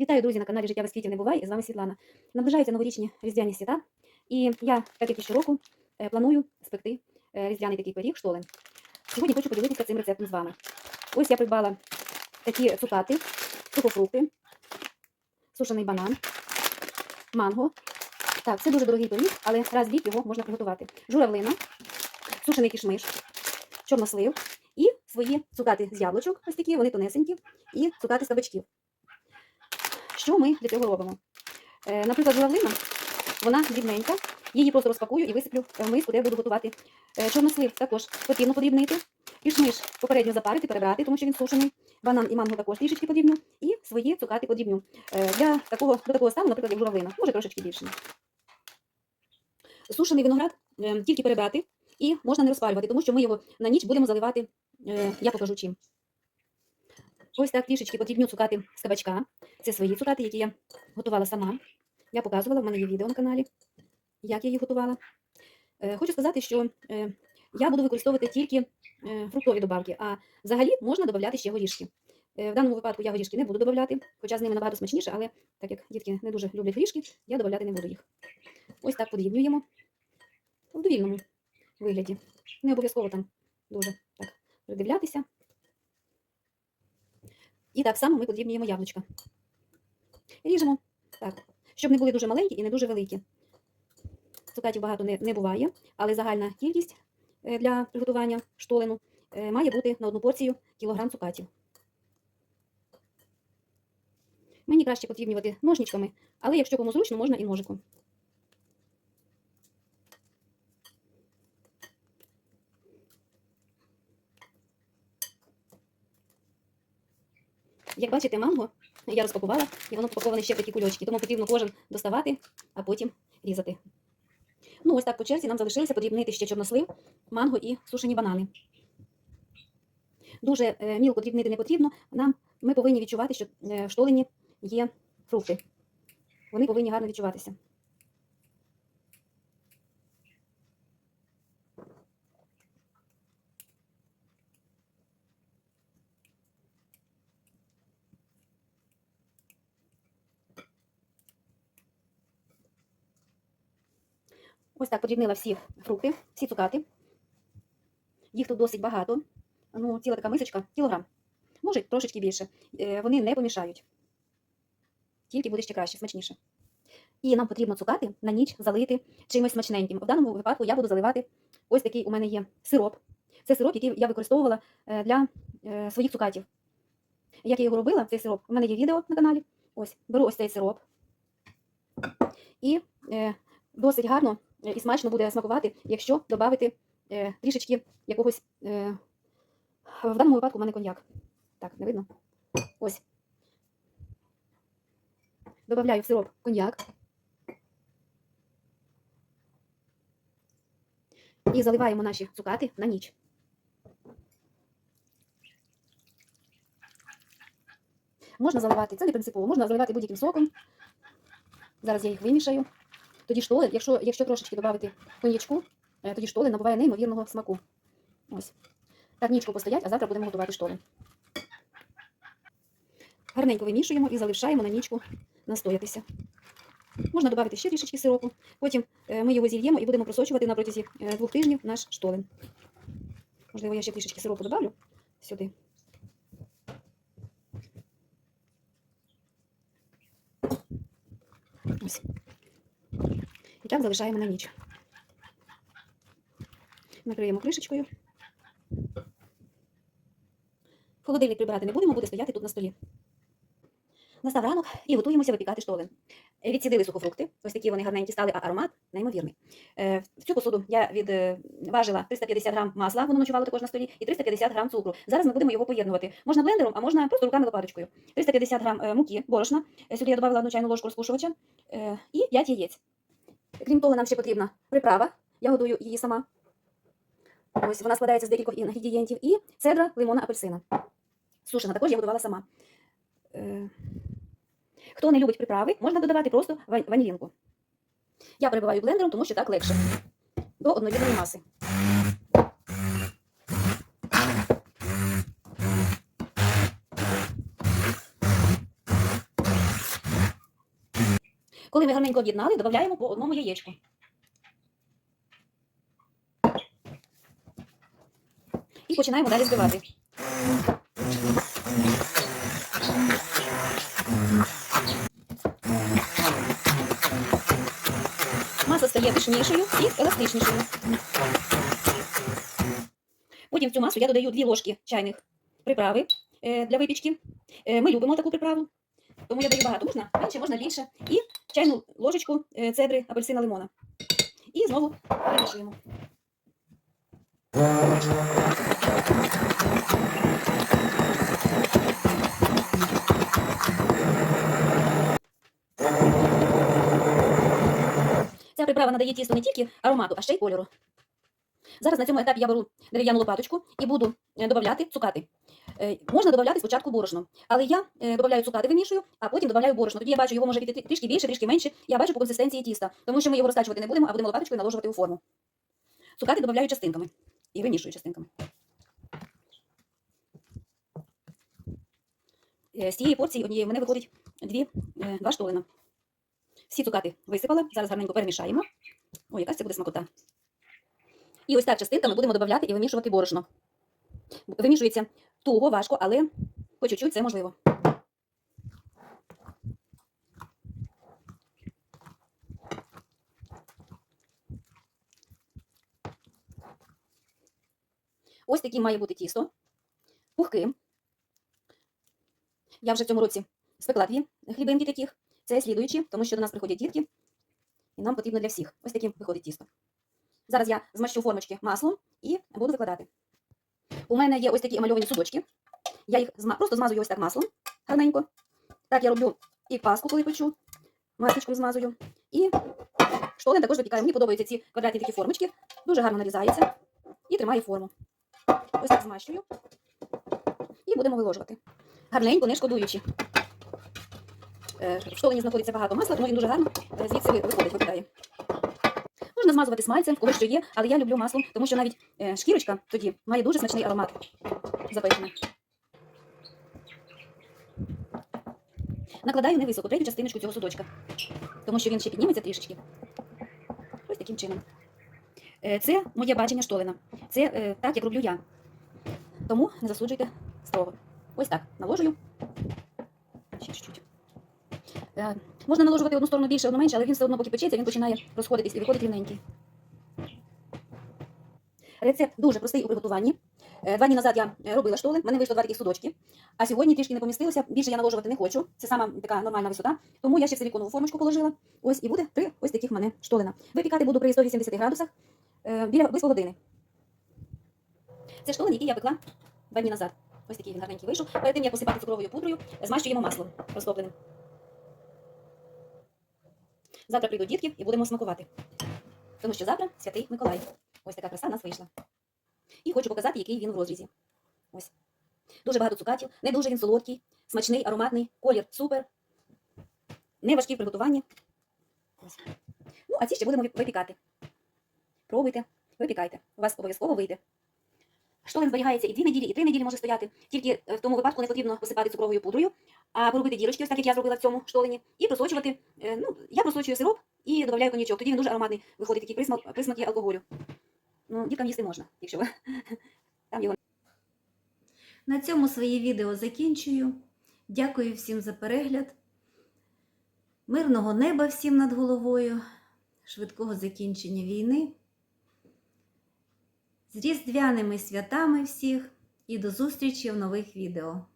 Вітаю, друзі, на каналі Життя без квітів не буває. З вами Світлана. Наближаються новорічні різдвяні свята, і я, так як і щороку, е, планую спекти е, різдвяний такий пиріг штолен. Сьогодні хочу поділитися цим рецептом з вами. Ось я придбала такі цукати, сухофрукти, сушений банан, манго. Так, це дуже дорогий пиріг, але раз в рік його можна приготувати. Журавлина, сушений кішмиш, чорнослив і свої цукати з яблучок, ось такі, вони тонесенькі, і цукати з кабачків. Що ми для цього робимо? Е, наприклад, журавлина, вона дрібненька, її просто розпакую і висиплю в миску, де буду готувати. Е, чорнослив також потрібно подрібнити. Кішмиш попередньо запарити, перебрати, тому що він сушений. Банан і манго також трішечки подрібню. І свої цукати подрібню. Е, для такого, до такого стану, наприклад, як журавлина, може трошечки більше. Сушений виноград е, тільки перебрати і можна не розпалювати, тому що ми його на ніч будемо заливати, я покажу чим. Ось так трішечки потрібно цукати з кабачка. Це свої цукати, які я готувала сама. Я показувала, в мене є відео на каналі, як я їх готувала. Е, Хочу сказати, що е, я буду використовувати тільки е, фруктові добавки, а взагалі можна додати ще горішки. В даному випадку я горішки не буду додавати, хоча з ними набагато смачніше, але так як дітки не дуже люблять горішки, я додавати не буду їх. Ось так подрібнюємо в довільному вигляді. Не обов'язково там дуже так придивлятися. І так само ми подрібнюємо яблучка. Ріжемо так, щоб не були дуже маленькі і не дуже великі. Цукатів багато не, не буває, але загальна кількість е, для приготування штолену е, має бути на одну порцію кілограм цукатів. Мені краще подрібнювати ножничками, але якщо кому зручно, можна і ножиком. Як бачите, манго я розпакувала, і воно попаковане ще в такі кульочки, тому потрібно кожен доставати, а потім різати. Ну, ось так по черзі нам залишилося подрібнити ще чорнослив, манго і сушені банани. Дуже е, мілко дрібнити не потрібно. Нам ми повинні відчувати, що е, в штолені є фрукти. Вони повинні гарно відчуватися. Ось так подрібнила всі фрукти, всі цукати. Їх тут досить багато. Ну, ціла така мисочка, кілограм. Може, трошечки більше. Е, Вони не помішають. Тільки буде ще краще, смачніше. І нам потрібно цукати на ніч залити чимось смачненьким. В даному випадку я буду заливати ось такий у мене є сироп. Це сироп, який я використовувала е, для е, своїх цукатів. Як я його робила, цей сироп, у мене є відео на каналі. Ось, беру ось цей сироп. І досить гарно і смачно буде смакувати, якщо додати е, трішечки якогось. Е, в даному випадку у мене коньяк. Так, не видно? Ось. Добавляю в сироп коньяк. І заливаємо наші цукати на ніч. Можна заливати, це не принципово, можна заливати будь-яким соком. Зараз я їх вимішаю. Тоді штолен, якщо, якщо трошечки додати коньячку, е, тоді штолен набуває неймовірного смаку. Ось. Так нічку постоять, а завтра будемо готувати штолен. Гарненько вимішуємо і залишаємо на нічку настоятися. Можна додати ще трішечки сиропу. Потім е, ми його зільємо і будемо просочувати на протязі е, двох тижнів наш штолен. Можливо, я ще трішечки сиропу додавлю сюди. Ось. І так залишаємо на ніч. Накриємо кришечкою. Холодильник прибирати не будемо, буде стояти тут на столі. Настав ранок і готуємося випікати штолен. Е, Відсідили сухофрукти, ось такі вони гарненькі стали, а аромат неймовірний. Е, В цю посуду я відважила 350 грам масла, воно ночувало також на столі, і 350 грам цукру. Зараз ми будемо його поєднувати. Можна блендером, а можна просто руками лопаточкою. 350 грам е, муки, борошна. Е, Сюди я додала одну чайну ложку розпушувача е, і 5 яєць. Крім того, нам ще потрібна приправа. Я готую її сама. Ось вона складається з декількох інгредієнтів і цедра, лимона, апельсина. Сушена також я готувала сама. Е, Хто не любить приправи, можна додавати просто ва- ванілінку. Я перебиваю блендером, тому що так легше. До однорідної маси. Коли ми гарненько об'єднали, додаємо по одному яєчку. І починаємо далі збивати. Маса стає пишнішою і еластичнішою. Потім в цю масу я додаю 2 ложки чайних приправи е, для випічки. Е, Ми любимо таку приправу, тому я даю багато. Можна менше, можна більше. І чайну ложечку е, цедри апельсина лимона. І знову перемішуємо. Ця приправа надає тісту не тільки аромату, а ще й кольору. Зараз на цьому етапі я беру дерев'яну лопаточку і буду е, додавати цукати. Е, Можна додавати спочатку борошно, але я е, додаю цукати, вимішую, а потім додаю борошно. Тоді я бачу, його може бути трішки більше, трішки менше. Я бачу по консистенції тіста, тому що ми його розтачувати не будемо, а будемо лопаточкою наложувати у форму. Цукати додаю частинками і вимішую частинками. Е, З цієї порції однієї в мене виходить дві, два штолина. Всі цукати висипала, зараз гарненько перемішаємо. Ой, якась це буде смакота. І ось так частинками будемо додавати і вимішувати борошно. Вимішується туго, важко, але по чуть-чуть це можливо. Ось таким має бути тісто. Пухким. Я вже в цьому році спекла дві хлібинки таких. Це слідуючі, тому що до нас приходять дітки, і нам потрібно для всіх. Ось таким виходить тісто. Зараз я змащу формочки маслом і буду викладати. У мене є ось такі емальовані судочки. Я їх зма- просто змазую ось так маслом гарненько. Так я роблю і паску, коли печу, масочком змазую. І штолен також випікаю. Мені подобаються ці квадратні такі формочки. Дуже гарно нарізається і тримає форму. Ось так змащую. І будемо виложувати. Гарненько, не шкодуючи. Е, В штолені знаходиться багато масла, тому він дуже гарно е, звідси виходить, випадає. Можна змазувати смальцем, коли що є, але я люблю маслом, тому що навіть е, шкірочка тоді має дуже смачний аромат запечений. Накладаю невисоко третю частиночку цього судочка, тому що він ще підніметься трішечки. Ось таким чином. Е, Це моє бачення штолена. Це е, так, як роблю я. Тому не засуджуйте строго. Ось так наложую. Ще чуть-чуть. Можна наложувати одну сторону більше, одну менше, але він все одно, поки печеться, він починає розходитись і виходить рівненький. Рецепт дуже простий у приготуванні. Е, Два дні назад я е, робила штоли, в мене вийшло два таких судочки. А сьогодні трішки не помістилося, більше я наложувати не хочу. Це сама така нормальна висота. Тому я ще силіконову формочку положила. Ось і буде три ось таких в мене штолина. Випікати буду при 180 градусах е, біля близько години. Це штолен, який я пекла два дні назад. Ось такий він гарненький вийшов. Перед тим як посипати цукровою пудрою, змащуємо маслом розтопленим. Завтра прийдуть дітки і будемо смакувати. Тому що завтра святий Миколай. Ось така краса в нас вийшла. І хочу показати, який він в розрізі. Ось. Дуже багато цукатів, не дуже він солодкий, смачний, ароматний, колір супер. Не важкий в приготуванні. Ось. Ну, а ці ще будемо випікати. Пробуйте, випікайте. У вас обов'язково вийде. Штолен зберігається і дві неділі, і три неділі може стояти. Тільки е, в тому випадку не потрібно посипати цукровою пудрою, а поробити дірочки, ось так як я зробила в цьому штолені, і просочувати. е, Ну, я просочую сироп і додаю коньячок. Тоді він дуже ароматний виходить такий присмак, присмак є алкоголю. Ну, діткам їсти можна, якщо ви там його На цьому своє відео закінчую. Дякую всім за перегляд. Мирного неба всім над головою, швидкого закінчення війни. З різдвяними святами всіх і до зустрічі в нових відео.